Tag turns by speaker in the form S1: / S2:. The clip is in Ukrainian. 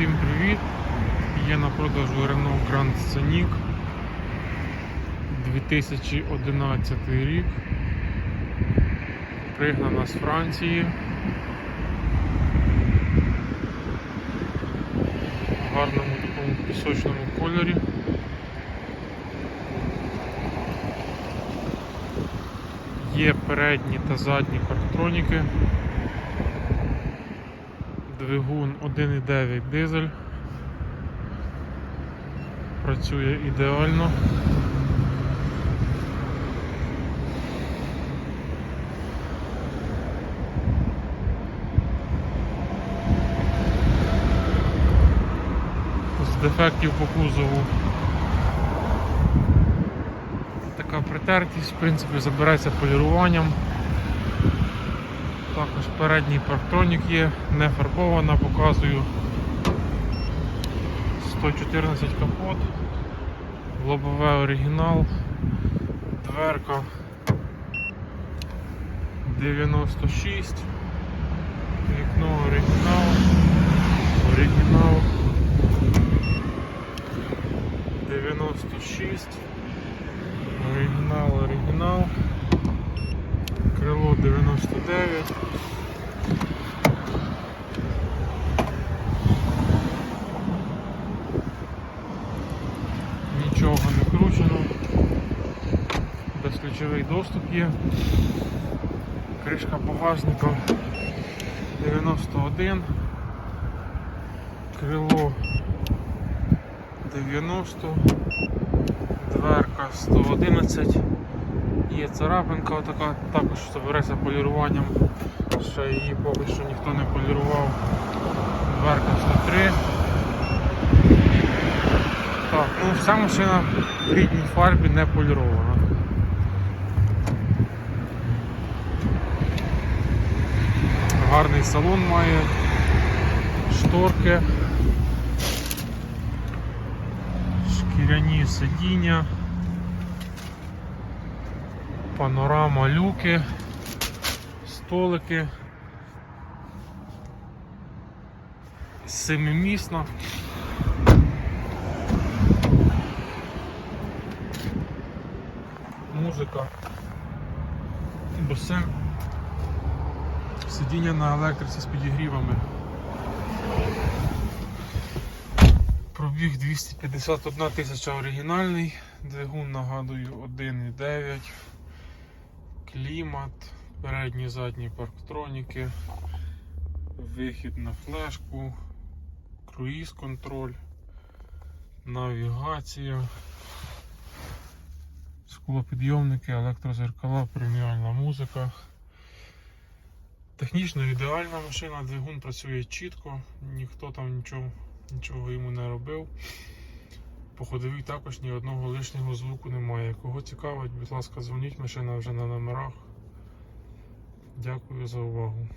S1: Всім привіт! Є на продажу Renault Grand Scenic 2011 рік. Пригнана з Франції. В гарному такому пісочному кольорі. Є передні та задні парктроніки. Двигун 1,9 дизель. Працює ідеально. З дефектів по кузову. Така притертість, в принципі, забирається поліруванням. Також передній парктронік є, не фарбована, показую. 114 капот, лобове оригінал, дверка. 96, вікно оригінал, оригінал. 96, оригінал, 99. Нічого не кручено, безключовий доступ є. Кришка багажника 91, крило 90, дверка 111, є царапинка отака, також забереться поліруванням, ще її поки що ніхто не полірував. Дверка 103. Так, ну вся машина в рідній фарбі не полірована. Гарний салон має, шторки, шкіряні сидіння, панорама люки, столики, семимісна. музика, басейн, сидіння на електриці з підігрівами. Пробіг 251 тисяча оригінальний, двигун нагадую 1,9, клімат, передні задні парктроніки, вихід на флешку, круїз контроль, навігація. Склопідйомники, електрозеркала, преміальна музика. Технічно ідеальна машина, двигун працює чітко, ніхто там нічого, нічого йому не робив. По ходовій також ні одного лишнього звуку немає. Кого цікавить, будь ласка, дзвоніть, машина вже на номерах. Дякую за увагу.